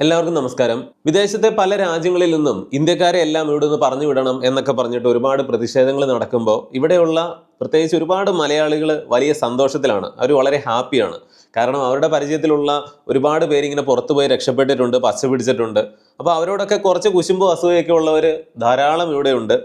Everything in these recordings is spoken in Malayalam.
എല്ലാവർക്കും നമസ്കാരം. വിദേശത്തെ പല രാജ്യങ്ങളിൽ നിന്നും ഇന്ത്യക്കാരെ എല്ലാം ഇവിടെ നിന്ന് പറഞ്ഞു വിടണം എന്നൊക്കെ പറഞ്ഞിട്ട് ഒരുപാട് പ്രതിഷേധങ്ങൾ നടക്കുമ്പോൾ ഇവിടെയുള്ള പ്രത്യേകിച്ച് ഒരുപാട് മലയാളികൾ വലിയ സന്തോഷത്തിലാണ്. അവർ വളരെ ഹാപ്പിയാണ് കാരണം അവരുടെ പരിചയത്തിലുള്ള ഒരുപാട് പേരിങ്ങനെ പുറത്തു പോയി രക്ഷപ്പെട്ടിട്ടുണ്ട് പച്ച പിടിച്ചിട്ടുണ്ട്. അപ്പോൾ അവരോടൊക്കെ കുറച്ച് കുശുമ്പോ അസൂയൊക്കെ ഉള്ളവർ ധാരാളം ഇവിടെയുണ്ട്.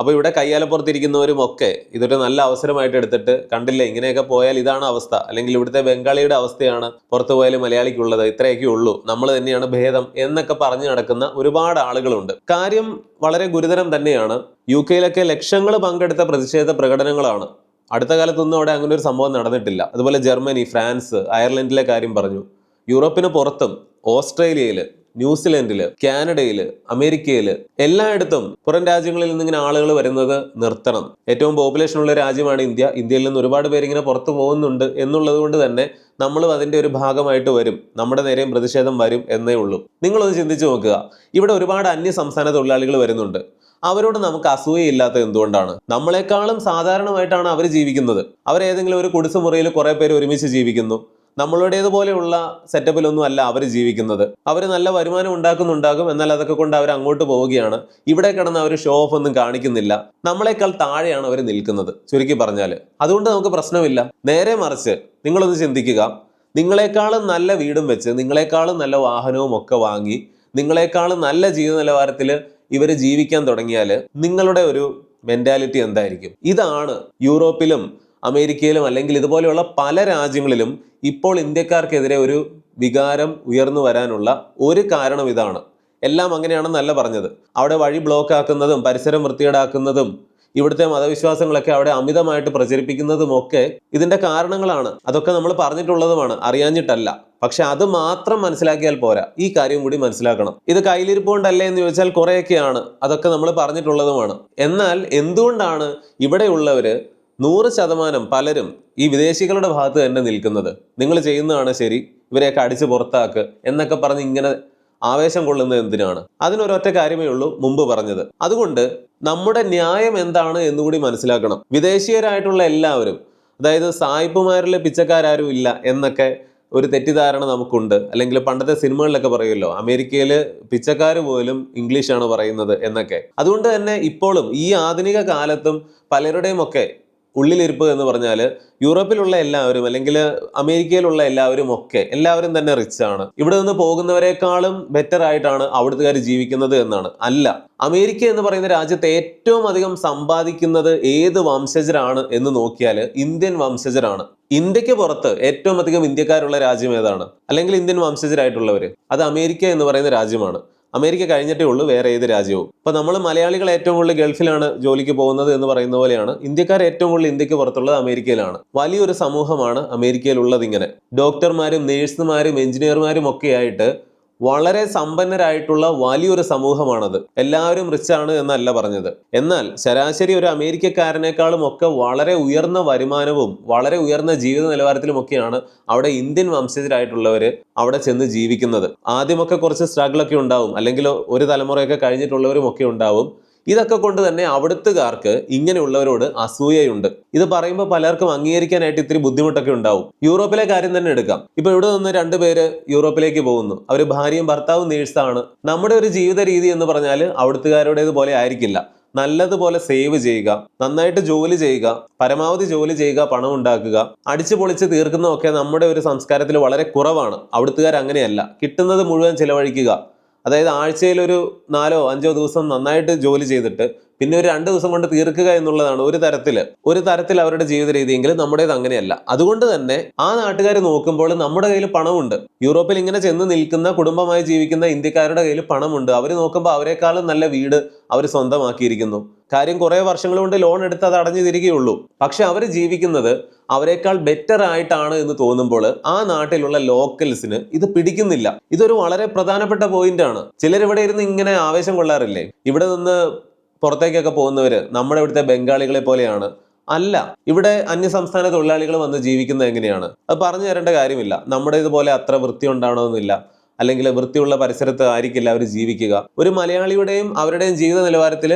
അപ്പോൾ ഇവിടെ കയ്യാലപ്പുറത്തിരിക്കുന്നവരും ഒക്കെ ഇതൊരു നല്ല അവസരമായിട്ട് എടുത്തിട്ട് കണ്ടില്ലേ ഇങ്ങനെയൊക്കെ പോയാൽ ഇതാണ് അവസ്ഥ. അല്ലെങ്കിൽ ഇവിടുത്തെ ബംഗാളിയുടെ അവസ്ഥയാണ് പുറത്തു പോയാൽ മലയാളിക്കുള്ളത് ഇത്രയൊക്കെ ഉള്ളൂ നമ്മൾ തന്നെയാണ് ഭേദം എന്നൊക്കെ പറഞ്ഞു നടക്കുന്ന ഒരുപാട് ആളുകളുണ്ട്. കാര്യം വളരെ ഗുരുതരം തന്നെയാണ്. യു കെയിലൊക്കെ ലക്ഷങ്ങൾ പങ്കെടുത്ത പ്രതിഷേധ പ്രകടനങ്ങളാണ്. അടുത്ത കാലത്തൊന്നും അവിടെ അങ്ങനെ ഒരു സംഭവം നടന്നിട്ടില്ല. അതുപോലെ ജർമ്മനി ഫ്രാൻസ് അയർലൻഡിലെ കാര്യം പറഞ്ഞു. യൂറോപ്പിന് പുറത്തും ഓസ്ട്രേലിയയിൽ ന്യൂസിലൻഡിൽ കാനഡയിൽ അമേരിക്കയിൽ എല്ലായിടത്തും പുറം രാജ്യങ്ങളിൽ നിന്ന് ഇങ്ങനെ ആളുകൾ വരുന്നത് നിർത്തണം. ഏറ്റവും പോപ്പുലേഷൻ ഉള്ള രാജ്യമാണ് ഇന്ത്യ. ഇന്ത്യയിൽ നിന്ന് ഒരുപാട് പേര് ഇങ്ങനെ പുറത്തു പോകുന്നുണ്ട് എന്നുള്ളത് കൊണ്ട് തന്നെ നമ്മളും അതിന്റെ ഒരു ഭാഗമായിട്ട് വരും. നമ്മുടെ നേരെയും പ്രതിഷേധം വരും എന്നേ ഉള്ളൂ. നിങ്ങളൊന്ന് ചിന്തിച്ചു നോക്കുക. ഇവിടെ ഒരുപാട് അന്യ സംസ്ഥാന തൊഴിലാളികൾ വരുന്നുണ്ട്. അവരോട് നമുക്ക് അസൂയയില്ലാത്തത് എന്തുകൊണ്ടാണ്? നമ്മളെക്കാളും സാധാരണമായിട്ടാണ് അവർ ജീവിക്കുന്നത്. അവരേതെങ്കിലും ഒരു കുടിസുമുറിയിൽ കുറേ പേര് ഒരുമിച്ച് ജീവിക്കുന്നു. നമ്മളുടേതുപോലെയുള്ള സെറ്റപ്പിലൊന്നും അല്ല അവർ ജീവിക്കുന്നത്. അവർ നല്ല വരുമാനം ഉണ്ടാക്കുന്നുണ്ടാകും എന്നാൽ അതൊക്കെ കൊണ്ട് അവർ അങ്ങോട്ട് പോവുകയാണ്. ഇവിടെ കിടന്ന് അവർ ഷോ ഓഫ് ഒന്നും കാണിക്കുന്നില്ല. നമ്മളെക്കാൾ താഴെയാണ് അവർ നിൽക്കുന്നത് ചുരുക്കി പറഞ്ഞാൽ അതുകൊണ്ട് നമുക്ക് പ്രശ്നമില്ല. നേരെ മറിച്ച് നിങ്ങളൊന്ന് ചിന്തിക്കുക. നിങ്ങളെക്കാളും നല്ല വീടും വെച്ച് നിങ്ങളെക്കാളും നല്ല വാഹനവും ഒക്കെ വാങ്ങി നിങ്ങളെക്കാളും നല്ല ജീവിത നിലവാരത്തിൽ ഇവർ ജീവിക്കാൻ തുടങ്ങിയാൽ നിങ്ങളുടെ ഒരു മെന്റാലിറ്റി എന്തായിരിക്കും? ഇതാണ് യൂറോപ്പിലും അമേരിക്കയിലും അല്ലെങ്കിൽ ഇതുപോലെയുള്ള പല രാജ്യങ്ങളിലും ഇപ്പോൾ ഇന്ത്യക്കാർക്കെതിരെ ഒരു വികാരം ഉയർന്നു വരാനുള്ള ഒരു കാരണം ഇതാണ്. എല്ലാം അങ്ങനെയാണെന്നല്ല പറഞ്ഞത്. അവിടെ വഴി ബ്ലോക്ക് ആക്കുന്നതും പരിസരം വൃത്തികേടാക്കുന്നതും ഇവിടുത്തെ മതവിശ്വാസങ്ങളൊക്കെ അവിടെ അമിതമായിട്ട് പ്രചരിപ്പിക്കുന്നതുമൊക്കെ ഇതിന്റെ കാരണങ്ങളാണ്. അതൊക്കെ നമ്മൾ പറഞ്ഞിട്ടുള്ളതുമാണ്. അറിയാഞ്ഞിട്ടല്ല. പക്ഷെ അത് മാത്രം മനസ്സിലാക്കിയാൽ പോരാ. ഈ കാര്യം കൂടി മനസ്സിലാക്കണം. ഇത് കയ്യിലിരിപ്പുകൊണ്ടല്ലേ എന്ന് ചോദിച്ചാൽ കുറേയൊക്കെയാണ്. അതൊക്കെ നമ്മൾ പറഞ്ഞിട്ടുള്ളതുമാണ്. എന്നാൽ എന്തുകൊണ്ടാണ് ഇവിടെയുള്ളവര് നൂറ് ശതമാനം പലരും ഈ വിദേശികളുടെ ഭാഗത്ത് തന്നെ നിൽക്കുന്നത്. നിങ്ങൾ ചെയ്യുന്നതാണ് ശരി ഇവരെയൊക്കെ അടിച്ച് പുറത്താക്ക് എന്നൊക്കെ പറഞ്ഞ് ഇങ്ങനെ ആവേശം കൊള്ളുന്നത് എന്തിനാണ്? അതിനൊരൊറ്റ കാര്യമേ ഉള്ളൂ മുമ്പ് പറഞ്ഞത്. അതുകൊണ്ട് നമ്മുടെ ന്യായം എന്താണ് എന്നുകൂടി മനസ്സിലാക്കണം. വിദേശീയരായിട്ടുള്ള എല്ലാവരും അതായത് സായിപ്പുമാരിലെ പിച്ചക്കാരും ഇല്ല എന്നൊക്കെ ഒരു തെറ്റിദ്ധാരണ നമുക്കുണ്ട്. അല്ലെങ്കിൽ പണ്ടത്തെ സിനിമകളിലൊക്കെ പറയുമല്ലോ അമേരിക്കയിൽ പിച്ചക്കാർ പോലും ഇംഗ്ലീഷാണ് പറയുന്നത് എന്നൊക്കെ. അതുകൊണ്ട് തന്നെ ഇപ്പോഴും ഈ ആധുനിക കാലത്തും പലരുടെയും ഒക്കെ ഉള്ളിലിരിപ്പ് എന്ന് പറഞ്ഞാൽ യൂറോപ്പിലുള്ള എല്ലാവരും അല്ലെങ്കിൽ അമേരിക്കയിലുള്ള എല്ലാവരും ഒക്കെ എല്ലാവരും തന്നെ റിച്ച് ആണ്. ഇവിടെ നിന്ന് പോകുന്നവരെക്കാളും ബെറ്റർ ആയിട്ടാണ് അവിടുത്തുകാർ ജീവിക്കുന്നത് എന്നാണ്. അല്ല അമേരിക്ക എന്ന് പറയുന്ന രാജ്യത്ത് ഏറ്റവും അധികം സമ്പാദിക്കുന്നത് ഏത് വംശജരാണ് എന്ന് നോക്കിയാൽ ഇന്ത്യൻ വംശജരാണ്. ഇന്ത്യയ്ക്ക് പുറത്ത് ഏറ്റവും അധികം ഇന്ത്യക്കാരുള്ള രാജ്യം ഏതാണ്? അല്ലെങ്കിൽ ഇന്ത്യൻ വംശജരായിട്ടുള്ളവർ അത് അമേരിക്ക എന്ന് പറയുന്ന രാജ്യമാണ്. അമേരിക്ക കഴിഞ്ഞിട്ടേ ഉള്ളൂ വേറെ ഏത് രാജ്യവും. ഇപ്പൊ നമ്മൾ മലയാളികൾ ഏറ്റവും കൂടുതൽ ഗൾഫിലാണ് ജോലിക്ക് പോകുന്നത് എന്ന് പറയുന്ന പോലെയാണ് ഇന്ത്യക്കാർ ഏറ്റവും കൂടുതൽ ഇന്ത്യയ്ക്ക് പുറത്തുള്ളത് അമേരിക്കയിലാണ്. വലിയൊരു സമൂഹമാണ് അമേരിക്കയിലുള്ളത് ഇങ്ങനെ. ഡോക്ടർമാരും നേഴ്സുമാരും എഞ്ചിനീയർമാരും ഒക്കെ ആയിട്ട് വളരെ സമ്പന്നരായിട്ടുള്ള വലിയൊരു സമൂഹമാണത്. എല്ലാവരും റിച്ച് ആണ് എന്നല്ല പറഞ്ഞത്. എന്നാൽ ശരാശരി ഒരു അമേരിക്കക്കാരനേക്കാളും ഒക്കെ വളരെ ഉയർന്ന വരുമാനവും വളരെ ഉയർന്ന ജീവിത നിലവാരത്തിലുമൊക്കെയാണ് അവിടെ ഇന്ത്യൻ വംശജരായിട്ടുള്ളവർ അവിടെ ചെന്ന് ജീവിക്കുന്നത്. ആദ്യമൊക്കെ കുറച്ച് സ്ട്രഗിൾ ഒക്കെ ഉണ്ടാവും. അല്ലെങ്കിൽ ഒരു തലമുറയൊക്കെ കഴിഞ്ഞിട്ടുള്ളവരും ഒക്കെ ഉണ്ടാവും. ഇതൊക്കെ കൊണ്ട് തന്നെ അവിടുത്തുകാർക്ക് ഇങ്ങനെയുള്ളവരോട് അസൂയയുണ്ട്. ഇത് പറയുമ്പോൾ പലർക്കും അംഗീകരിക്കാനായിട്ട് ഇത്തിരി ബുദ്ധിമുട്ടൊക്കെ ഉണ്ടാവും. യൂറോപ്പിലെ കാര്യം തന്നെ എടുക്കാം. ഇപ്പൊ ഇവിടെ നിന്ന് രണ്ടുപേര് യൂറോപ്പിലേക്ക് പോകുന്നു. അവർ ഭാര്യയും ഭർത്താവും നേഴ്സാണ്. നമ്മുടെ ഒരു ജീവിത രീതി എന്ന് പറഞ്ഞാൽ അവിടുത്തുകാരുടേതുപോലെ ആയിരിക്കില്ല. നല്ലതുപോലെ സേവ് ചെയ്യുക നന്നായിട്ട് ജോലി ചെയ്യുക പരമാവധി ജോലി ചെയ്യുക പണം ഉണ്ടാക്കുക അടിച്ചു പൊളിച്ച് തീർക്കുന്നതൊക്കെ നമ്മുടെ ഒരു സംസ്കാരത്തിൽ വളരെ കുറവാണ്. അവിടുത്തുകാർ അങ്ങനെയല്ല. കിട്ടുന്നത് മുഴുവൻ ചിലവഴിക്കുക. അതായത് ആഴ്ചയിൽ ഒരു നാലോ അഞ്ചോ ദിവസം നന്നായിട്ട് ജോലി ചെയ്തിട്ട് പിന്നെ ഒരു രണ്ട് ദിവസം കൊണ്ട് തീർക്കുക എന്നുള്ളതാണ് ഒരു തരത്തിൽ ഒരു തരത്തിൽ അവരുടെ ജീവിത രീതിയെങ്കിലും നമ്മുടേത് അങ്ങനെയല്ല. അതുകൊണ്ട് തന്നെ ആ നാട്ടുകാർ നോക്കുമ്പോൾ നമ്മുടെ കയ്യിൽ പണമുണ്ട്. യൂറോപ്പിൽ ഇങ്ങനെ ചെന്ന് നിൽക്കുന്ന കുടുംബമായി ജീവിക്കുന്ന ഇന്ത്യക്കാരുടെ കയ്യിൽ പണമുണ്ട്. അവർ നോക്കുമ്പോൾ അവരെക്കാളും നല്ല വീട് അവർ സ്വന്തമാക്കിയിരിക്കുന്നു. കാര്യം കുറേ വർഷങ്ങൾ കൊണ്ട് ലോൺ എടുത്ത് അത് അടഞ്ഞു തിരികെയുള്ളൂ. പക്ഷെ അവർ ജീവിക്കുന്നത് അവരെക്കാൾ ബെറ്റർ ആയിട്ടാണ് എന്ന് തോന്നുമ്പോൾ ആ നാട്ടിലുള്ള ലോക്കൽസിന് ഇത് പിടിക്കുന്നില്ല. ഇതൊരു വളരെ പ്രധാനപ്പെട്ട പോയിന്റ് ആണ്. ചിലരിവിടെ ഇരുന്ന് ഇങ്ങനെ ആവേശം കൊള്ളാറില്ലേ? ഇവിടെ നിന്ന് പുറത്തേക്കൊക്കെ പോകുന്നവര് നമ്മുടെ ഇവിടുത്തെ ബംഗാളികളെ പോലെയാണ്. അല്ല ഇവിടെ അന്യസംസ്ഥാന തൊഴിലാളികൾ വന്ന് ജീവിക്കുന്നത് എങ്ങനെയാണ്? അത് പറഞ്ഞു തരേണ്ട കാര്യമില്ല. നമ്മുടെ ഇതുപോലെ അത്ര വൃത്തി ഉണ്ടാവണമെന്നില്ല. അല്ലെങ്കിൽ വൃത്തിയുള്ള പരിസരത്ത് ആയിരിക്കില്ല അവർ ജീവിക്കുക. ഒരു മലയാളിയുടെയും അവരുടെയും ജീവിത നിലവാരത്തിൽ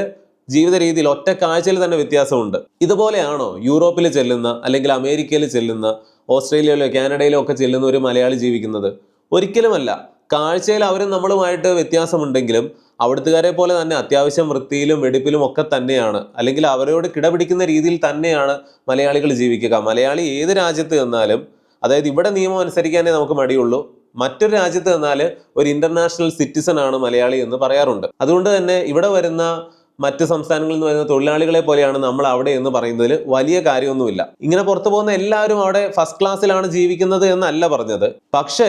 ജീവിത രീതിയിൽ ഒറ്റ കാഴ്ചയിൽ തന്നെ വ്യത്യാസമുണ്ട്. ഇതുപോലെയാണോ യൂറോപ്പിൽ ചെല്ലുന്ന അല്ലെങ്കിൽ അമേരിക്കയിൽ ചെല്ലുന്ന ഓസ്ട്രേലിയയിലോ കാനഡയിലോ ഒക്കെ ചെല്ലുന്ന ഒരു മലയാളി ജീവിക്കുന്നത്? ഒരിക്കലുമല്ല. കാഴ്ചയിൽ അവരും നമ്മളുമായിട്ട് വ്യത്യാസമുണ്ടെങ്കിലും അവിടുത്തുകാരെ പോലെ തന്നെ അത്യാവശ്യം വൃത്തിയിലും വെടിപ്പിലും ഒക്കെ തന്നെയാണ്. അല്ലെങ്കിൽ അവരോട് കിടപിടിക്കുന്ന രീതിയിൽ തന്നെയാണ് മലയാളികൾ ജീവിക്കുക. മലയാളി ഏത് രാജ്യത്ത് നിന്നാലും അതായത് ഇവിടെ നിയമം അനുസരിക്കാനേ നമുക്ക് മടിയുള്ളൂ. മറ്റൊരു രാജ്യത്ത് നിന്നാൽ ഒരു ഇന്റർനാഷണൽ സിറ്റിസൺ ആണ് മലയാളി എന്ന് പറയാറുണ്ട്. അതുകൊണ്ട് തന്നെ ഇവിടെ വരുന്ന മറ്റ് സംസ്ഥാനങ്ങളിൽ നിന്ന് വരുന്ന തൊഴിലാളികളെ പോലെയാണ് നമ്മൾ അവിടെ എന്ന് പറയുന്നതിൽ വലിയ കാര്യമൊന്നുമില്ല. ഇങ്ങനെ പുറത്തു പോകുന്ന എല്ലാവരും അവിടെ ഫസ്റ്റ് ക്ലാസ്സിലാണ് ജീവിക്കുന്നത് എന്നല്ല പറഞ്ഞത്. പക്ഷേ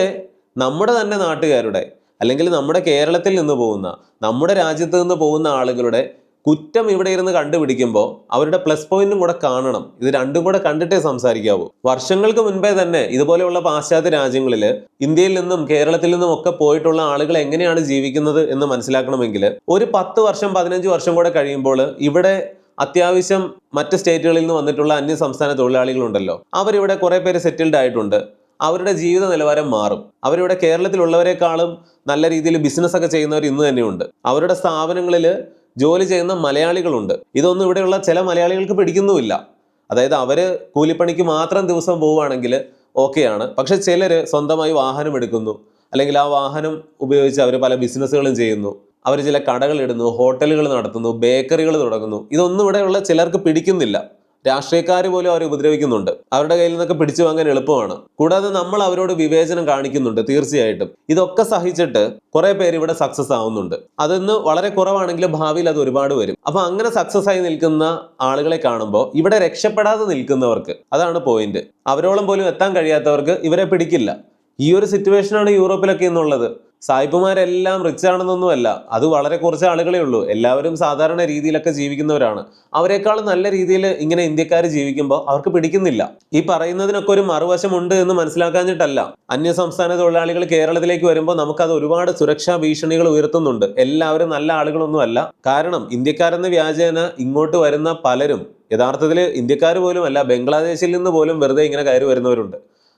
നമ്മുടെ തന്നെ നാട്ടുകാരുടെ അല്ലെങ്കിൽ നമ്മുടെ കേരളത്തിൽ നിന്ന് പോകുന്ന നമ്മുടെ രാജ്യത്ത് നിന്ന് പോകുന്ന ആളുകളുടെ കുറ്റം ഇവിടെ ഇരുന്ന് കണ്ടുപിടിക്കുമ്പോൾ അവരുടെ പ്ലസ് പോയിന്റും കൂടെ കാണണം. ഇത് രണ്ടും കൂടെ കണ്ടിട്ടേ സംസാരിക്കാവൂ. വർഷങ്ങൾക്ക് മുൻപേ തന്നെ ഇതുപോലെയുള്ള പാശ്ചാത്യ രാജ്യങ്ങളിൽ ഇന്ത്യയിൽ നിന്നും കേരളത്തിൽ നിന്നും ഒക്കെ പോയിട്ടുള്ള ആളുകൾ എങ്ങനെയാണ് ജീവിക്കുന്നത് എന്ന് മനസ്സിലാക്കണമെങ്കിൽ ഒരു പത്ത് വർഷം പതിനഞ്ച് വർഷം കൂടെ കഴിയുമ്പോൾ ഇവിടെ അത്യാവശ്യം മറ്റ് സ്റ്റേറ്റുകളിൽ നിന്ന് വന്നിട്ടുള്ള അന്യ സംസ്ഥാന തൊഴിലാളികളുണ്ടല്ലോ. അവരിവിടെ കുറെ പേര് സെറ്റിൽഡ് ആയിട്ടുണ്ട്. അവരുടെ ജീവിത നിലവാരം മാറും. അവരിവിടെ കേരളത്തിലുള്ളവരെക്കാളും നല്ല രീതിയിൽ ബിസിനസ് ഒക്കെ ചെയ്യുന്നവർ ഇന്ന് തന്നെയുണ്ട്. അവരുടെ സ്ഥാപനങ്ങളിൽ ജോലി ചെയ്യുന്ന മലയാളികളുണ്ട്. ഇതൊന്നും ഇവിടെയുള്ള ചില മലയാളികൾക്ക് പിടിക്കുന്നുമില്ല. അതായത് അവർ കൂലിപ്പണിക്ക് മാത്രം ദിവസം പോവുകയാണെങ്കിൽ ഓക്കെയാണ് പക്ഷെ ചിലർ സ്വന്തമായി വാഹനം എടുക്കുന്നു. അല്ലെങ്കിൽ ആ വാഹനം ഉപയോഗിച്ച് അവർ പല ബിസിനസ്സുകളും ചെയ്യുന്നു. അവർ ചില കടകൾ ഇടുന്നു ഹോട്ടലുകൾ നടത്തുന്നു ബേക്കറികൾ തുടങ്ങുന്നു. ഇതൊന്നും ഇവിടെയുള്ള ചിലർക്ക് പിടിക്കുന്നില്ല. രാഷ്ട്രീയക്കാർ പോലും അവരെ ഉപദ്രവിക്കുന്നുണ്ട്. അവരുടെ കയ്യിൽ നിന്നൊക്കെ പിടിച്ചു വാങ്ങാൻ എളുപ്പമാണ്. കൂടാതെ നമ്മൾ അവരോട് വിവേചനം കാണിക്കുന്നുണ്ട് തീർച്ചയായിട്ടും. ഇതൊക്കെ സഹിച്ചിട്ട് കുറെ പേര് ഇവിടെ സക്സസ് ആവുന്നുണ്ട്. അതൊന്ന് വളരെ കുറവാണെങ്കിലും ഭാവിയിൽ അത് ഒരുപാട് വരും. അപ്പൊ അങ്ങനെ സക്സസ് ആയി നിൽക്കുന്ന ആളുകളെ കാണുമ്പോൾ ഇവിടെ രക്ഷപ്പെടാതെ നിൽക്കുന്നവർക്ക് അതാണ് പോയിന്റ് അവരോളം പോലും എത്താൻ കഴിയാത്തവർക്ക് ഇവരെ പിടിക്കില്ല. ഈ ഒരു സിറ്റുവേഷനാണ് യൂറോപ്പിലൊക്കെ ഇന്നുള്ളത്. സായിപ്പുമാരെല്ലാം റിച്ച് ആണെന്നൊന്നുമല്ല. അത് വളരെ കുറച്ച് ആളുകളേ ഉള്ളൂ. എല്ലാവരും സാധാരണ രീതിയിലൊക്കെ ജീവിക്കുന്നവരാണ്. അവരെക്കാൾ നല്ല രീതിയിൽ ഇങ്ങനെ ഇന്ത്യക്കാർ ജീവിക്കുമ്പോൾ അവർക്ക് പിടിക്കുന്നില്ല. ഈ പറയുന്നതിനൊക്കെ ഒരു മറുവശമുണ്ട് എന്ന് മനസ്സിലാക്കാഞ്ഞിട്ടല്ല. അന്യ സംസ്ഥാന തൊഴിലാളികൾ കേരളത്തിലേക്ക് വരുമ്പോൾ നമുക്കത് ഒരുപാട് സുരക്ഷാ ഭീഷണികൾ ഉയർത്തുന്നുണ്ട്. എല്ലാവരും നല്ല ആളുകളൊന്നുമല്ല. കാരണം ഇന്ത്യക്കാരെന്ന വ്യാജേന ഇങ്ങോട്ട് വരുന്ന പലരും യഥാർത്ഥത്തിൽ ഇന്ത്യക്കാർ പോലും അല്ല ബംഗ്ലാദേശിൽ നിന്ന് പോലും വെറുതെ ഇങ്ങനെ കയറി വരുന്നവരുണ്ട്.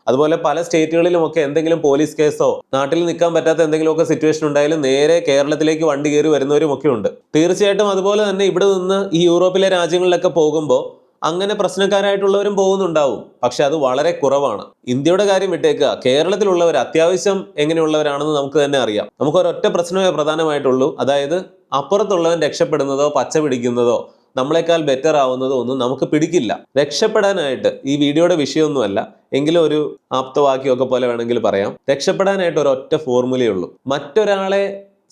അതുപോലെ പല സ്റ്റേറ്റുകളിലും ഒക്കെ എന്തെങ്കിലും പോലീസ് കേസോ നാട്ടിൽ നിൽക്കാൻ പറ്റാത്ത എന്തെങ്കിലുമൊക്കെ സിറ്റുവേഷൻ ഉണ്ടായാലും നേരെ കേരളത്തിലേക്ക് വണ്ടി കയറി വരുന്നവരും ഒക്കെ ഉണ്ട്. തീർച്ചയായിട്ടും അതുപോലെ തന്നെ ഇവിടെ നിന്ന് ഈ യൂറോപ്പിലെ രാജ്യങ്ങളിലൊക്കെ പോകുമ്പോൾ അങ്ങനെ പ്രശ്നക്കാരായിട്ടുള്ളവരും പോകുന്നുണ്ടാവും. പക്ഷെ അത് വളരെ കുറവാണ്. ഇന്ത്യയുടെ കാര്യം വിട്ടേക്കുക. കേരളത്തിലുള്ളവർ അത്യാവശ്യം എങ്ങനെയുള്ളവരാണെന്ന് നമുക്ക് തന്നെ അറിയാം. നമുക്ക് ഒരൊറ്റ പ്രശ്നമേ പ്രധാനമായിട്ടുള്ളൂ. അതായത് അപ്പുറത്തുള്ളവൻ രക്ഷപ്പെടുന്നതോ പച്ച പിടിക്കുന്നതോ നമ്മളെക്കാൾ ബെറ്റർ ആവുന്നത് ഒന്നും നമുക്ക് പിടിക്കില്ല. രക്ഷപ്പെടാനായിട്ട് ഈ വീഡിയോയുടെ വിഷയമൊന്നുമല്ല എങ്കിലും ഒരു ആപ്തവാക്യമൊക്കെ പോലെ വേണമെങ്കിൽ പറയാം. രക്ഷപ്പെടാനായിട്ട് ഒരൊറ്റ ഫോർമുലയേ ഉള്ളൂ. മറ്റൊരാളെ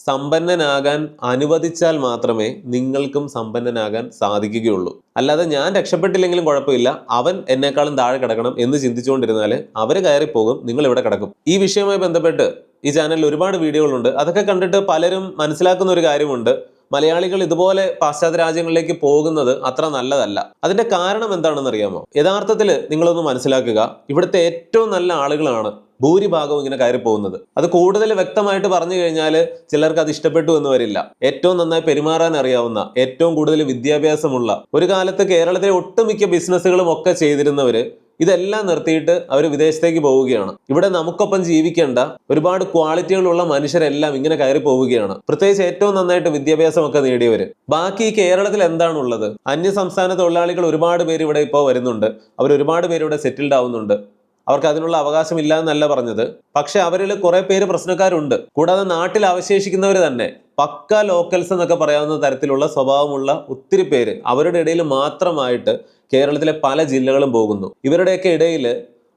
സമ്പന്നനാകാൻ അനുവദിച്ചാൽ മാത്രമേ നിങ്ങൾക്കും സമ്പന്നനാകാൻ സാധിക്കുകയുള്ളൂ. അല്ലാതെ ഞാൻ രക്ഷപ്പെട്ടില്ലെങ്കിലും കുഴപ്പമില്ല. അവൻ എന്നെക്കാളും താഴെ കിടക്കണം എന്ന് ചിന്തിച്ചുകൊണ്ടിരുന്നാൽ അവർ കയറിപ്പോകും നിങ്ങൾ ഇവിടെ കിടക്കും. ഈ വിഷയവുമായി ബന്ധപ്പെട്ട് ഈ ചാനലിൽ ഒരുപാട് വീഡിയോകളുണ്ട്. അതൊക്കെ കണ്ടിട്ട് പലരും മനസ്സിലാക്കുന്ന ഒരു കാര്യമുണ്ട്. മലയാളികൾ ഇതുപോലെ പാശ്ചാത്യ രാജ്യങ്ങളിലേക്ക് പോകുന്നത് അത്ര നല്ലതല്ല. അതിന്റെ കാരണം എന്താണെന്ന് അറിയാമോ? യഥാർത്ഥത്തിൽ നിങ്ങളൊന്ന് മനസ്സിലാക്കുക. ഇവിടുത്തെ ഏറ്റവും നല്ല ആളുകളാണ് ഭൂരിഭാഗവും ഇങ്ങനെ കയറി പോകുന്നത്. അത് കൂടുതൽ വ്യക്തമായിട്ട് പറഞ്ഞു കഴിഞ്ഞാൽ ചിലർക്ക് അത് ഇഷ്ടപ്പെട്ടു എന്ന് വരില്ല. ഏറ്റവും നന്നായി പെരുമാറാൻ അറിയാവുന്ന ഏറ്റവും കൂടുതൽ വിദ്യാഭ്യാസമുള്ള ഒരു കാലത്ത് കേരളത്തിലെ ഒട്ടുമിക്ക ബിസിനസ്സുകളും ഒക്കെ ചെയ്തിരുന്നവര് ഇതെല്ലാം നിർത്തിയിട്ട് അവർ വിദേശത്തേക്ക് പോവുകയാണ്. ഇവിടെ നമുക്കൊപ്പം ജീവിക്കേണ്ട ഒരുപാട് ക്വാളിറ്റികളുള്ള മനുഷ്യരെല്ലാം ഇങ്ങനെ കയറി പോവുകയാണ്. പ്രത്യേകിച്ച് ഏറ്റവും നന്നായിട്ട് വിദ്യാഭ്യാസമൊക്കെ നേടിയവർ ബാക്കി കേരളത്തിൽ എന്താണുള്ളത്? അന്യ സംസ്ഥാന തൊഴിലാളികൾ ഒരുപാട് പേര് ഇവിടെ ഇപ്പോൾ വരുന്നുണ്ട്. അവർ ഒരുപാട് പേര് ഇവിടെ സെറ്റിൽഡ് ആവുന്നുണ്ട്. അവർക്ക് അതിനുള്ള അവകാശമില്ല എന്നല്ല പറഞ്ഞത്. പക്ഷെ അവരിൽ കുറെ പേര് പ്രശ്നക്കാരുണ്ട്. കൂടാതെ നാട്ടിൽ അവശേഷിക്കുന്നവർ തന്നെ പക്ക ലോക്കൽസ് എന്നൊക്കെ പറയാവുന്ന തരത്തിലുള്ള സ്വഭാവമുള്ള ഒത്തിരി പേര് അവരുടെ ഇടയിൽ മാത്രമായിട്ട് കേരളത്തിലെ പല ജില്ലകളും പോകുന്നു. ഇവരുടെയൊക്കെ ഇടയിൽ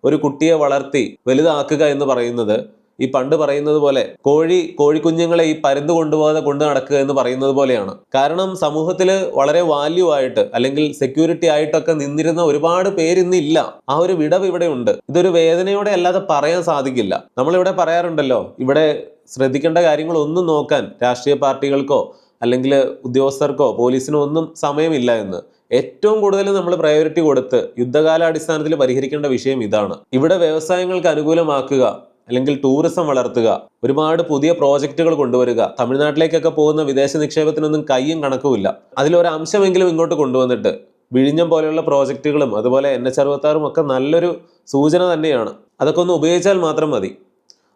ഒരു കുട്ടിയെ വളർത്തി വലുതാക്കുക എന്ന് പറയുന്നത് ഈ പണ്ട് പറയുന്നത് പോലെ കോഴി കോഴിക്കുഞ്ഞുങ്ങളെ ഈ പരുന്ത് കൊണ്ടുപോകാതെ കൊണ്ടു നടക്കുക എന്ന് പറയുന്നത് പോലെയാണ്. കാരണം സമൂഹത്തിൽ വളരെ വാല്യൂ ആയിട്ട് അല്ലെങ്കിൽ സെക്യൂരിറ്റി ആയിട്ടൊക്കെ നിന്നിരുന്ന ഒരുപാട് പേരിന്നില്ല ആ ഒരു വിടവ് ഇവിടെ ഉണ്ട്. ഇതൊരു വേദനയോടെ അല്ലാതെ പറയാൻ സാധിക്കില്ല. നമ്മളിവിടെ പറയാറുണ്ടല്ലോ ഇവിടെ ശ്രദ്ധിക്കേണ്ട കാര്യങ്ങൾ ഒന്നും നോക്കാൻ രാഷ്ട്രീയ പാർട്ടികൾക്കോ അല്ലെങ്കിൽ ഉദ്യോഗസ്ഥർക്കോ പോലീസിനോ ഒന്നും സമയമില്ല എന്ന്. ഏറ്റവും കൂടുതൽ നമ്മൾ പ്രയോറിറ്റി കൊടുത്ത് യുദ്ധകാലാടിസ്ഥാനത്തിൽ പരിഹരിക്കേണ്ട വിഷയം ഇതാണ്. ഇവിടെ വ്യവസായങ്ങൾക്ക് അനുകൂലമാക്കുക അല്ലെങ്കിൽ ടൂറിസം വളർത്തുക ഒരുപാട് പുതിയ പ്രോജക്റ്റുകൾ കൊണ്ടുവരിക തമിഴ്നാട്ടിലേക്കൊക്കെ പോകുന്ന വിദേശ നിക്ഷേപത്തിനൊന്നും കയ്യും കണക്കുമില്ല. അതിലൊരു അംശമെങ്കിലും ഇങ്ങോട്ട് കൊണ്ടുവന്നിട്ട് വിഴിഞ്ഞം പോലെയുള്ള പ്രോജക്റ്റുകളും അതുപോലെ എൻ എച്ച് അറുപത്താറും ഒക്കെ നല്ലൊരു സൂചന തന്നെയാണ്. അതൊക്കെ ഒന്ന് ഉപയോഗിച്ചാൽ മാത്രം മതി.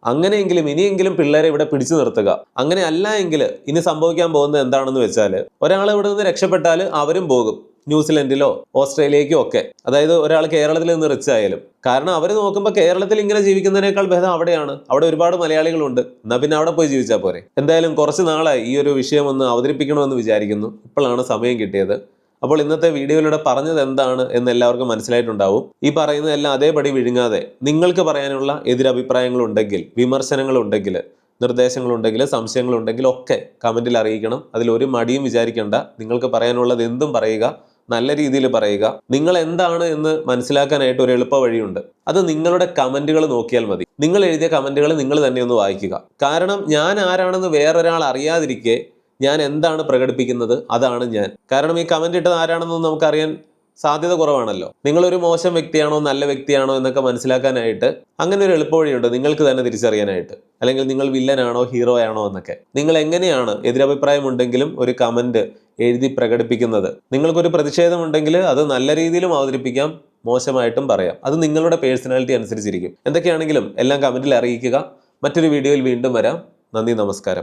അങ്ങനെയെങ്കിലും ഇനിയെങ്കിലും പിള്ളേരെ ഇവിടെ പിടിച്ചു നിർത്തുക. അങ്ങനെ അല്ല എങ്കിൽ ഇനി സംഭവിക്കാൻ പോകുന്നത് എന്താണെന്ന് വെച്ചാൽ ഒരാൾ ഇവിടെ നിന്ന് രക്ഷപ്പെട്ടാൽ അവരും പോകും. ന്യൂസിലൻഡിലോ ഓസ്ട്രേലിയക്കോ ഒക്കെ. അതായത് ഒരാൾ കേരളത്തിൽ നിന്ന് റിച്ച് ആയാലും. കാരണം അവർ നോക്കുമ്പോൾ കേരളത്തിൽ ഇങ്ങനെ ജീവിക്കുന്നതിനേക്കാൾ ഭേദം അവിടെയാണ്. അവിടെ ഒരുപാട് മലയാളികളുണ്ട്. എന്നാ പിന്നെ അവിടെ പോയി ജീവിച്ചാൽ പോരെ. എന്തായാലും കുറച്ച് നാളായി ഈ ഒരു വിഷയം ഒന്ന് അവതരിപ്പിക്കണമെന്ന് വിചാരിക്കുന്നു. ഇപ്പോഴാണ് സമയം കിട്ടിയത്. അപ്പോൾ ഇന്നത്തെ വീഡിയോയിലൂടെ പറഞ്ഞത് എന്താണ് എന്ന് എല്ലാവർക്കും മനസ്സിലായിട്ടുണ്ടാവും. ഈ പറയുന്നതെല്ലാം അതേപടി വിഴുങ്ങാതെ നിങ്ങൾക്ക് പറയാനുള്ള എതിരഭിപ്രായങ്ങളുണ്ടെങ്കിൽ വിമർശനങ്ങളുണ്ടെങ്കിൽ നിർദ്ദേശങ്ങളുണ്ടെങ്കിൽ സംശയങ്ങളുണ്ടെങ്കിൽ ഒക്കെ കമന്റിൽ അറിയിക്കണം. അതിൽ ഒരു മടിയും വിചാരിക്കേണ്ട. നിങ്ങൾക്ക് പറയാനുള്ളത് എന്തും പറയുക. നല്ല രീതിയിൽ പറയുക. നിങ്ങൾ എന്താണ് എന്ന് മനസ്സിലാക്കാനായിട്ട് ഒരു എളുപ്പ വഴിയുണ്ട്. അത് നിങ്ങളുടെ കമന്റുകൾ നോക്കിയാൽ മതി. നിങ്ങൾ എഴുതിയ കമന്റുകൾ നിങ്ങൾ തന്നെ ഒന്ന് വായിക്കുക. കാരണം ഞാൻ ആരാണെന്ന് വേറൊരാൾ അറിയാതിരിക്കെ ഞാൻ എന്താണ് പ്രകടിപ്പിക്കുന്നത്? അതാണ് ഞാൻ. കാരണം ഈ കമന്റ് ഇട്ടത് ആരാണെന്നൊന്നും നമുക്കറിയാൻ സാധ്യത കുറവാണല്ലോ. നിങ്ങളൊരു മോശം വ്യക്തിയാണോ നല്ല വ്യക്തിയാണോ എന്നൊക്കെ മനസ്സിലാക്കാനായിട്ട് അങ്ങനെ ഒരു എളുപ്പവഴിയുണ്ട് നിങ്ങൾക്ക് തന്നെ തിരിച്ചറിയാനായിട്ട്. അല്ലെങ്കിൽ നിങ്ങൾ വില്ലനാണോ ഹീറോ ആണോ എന്നൊക്കെ. നിങ്ങൾ എങ്ങനെയാണ് എതിരഭിപ്രായം ഉണ്ടെങ്കിലും ഒരു കമന്റ് എഴുതി പ്രകടിപ്പിക്കുന്നത്. നിങ്ങൾക്കൊരു പ്രതിഷേധമുണ്ടെങ്കിൽ അത് നല്ല രീതിയിലും അവതരിപ്പിക്കാം മോശമായിട്ടും പറയാം. അത് നിങ്ങളുടെ പേഴ്സണാലിറ്റി അനുസരിച്ചിരിക്കും. എന്തൊക്കെയാണെങ്കിലും എല്ലാം കമന്റിൽ അറിയിക്കുക. മറ്റൊരു വീഡിയോയിൽ വീണ്ടും വരാം. നന്ദി നമസ്കാരം.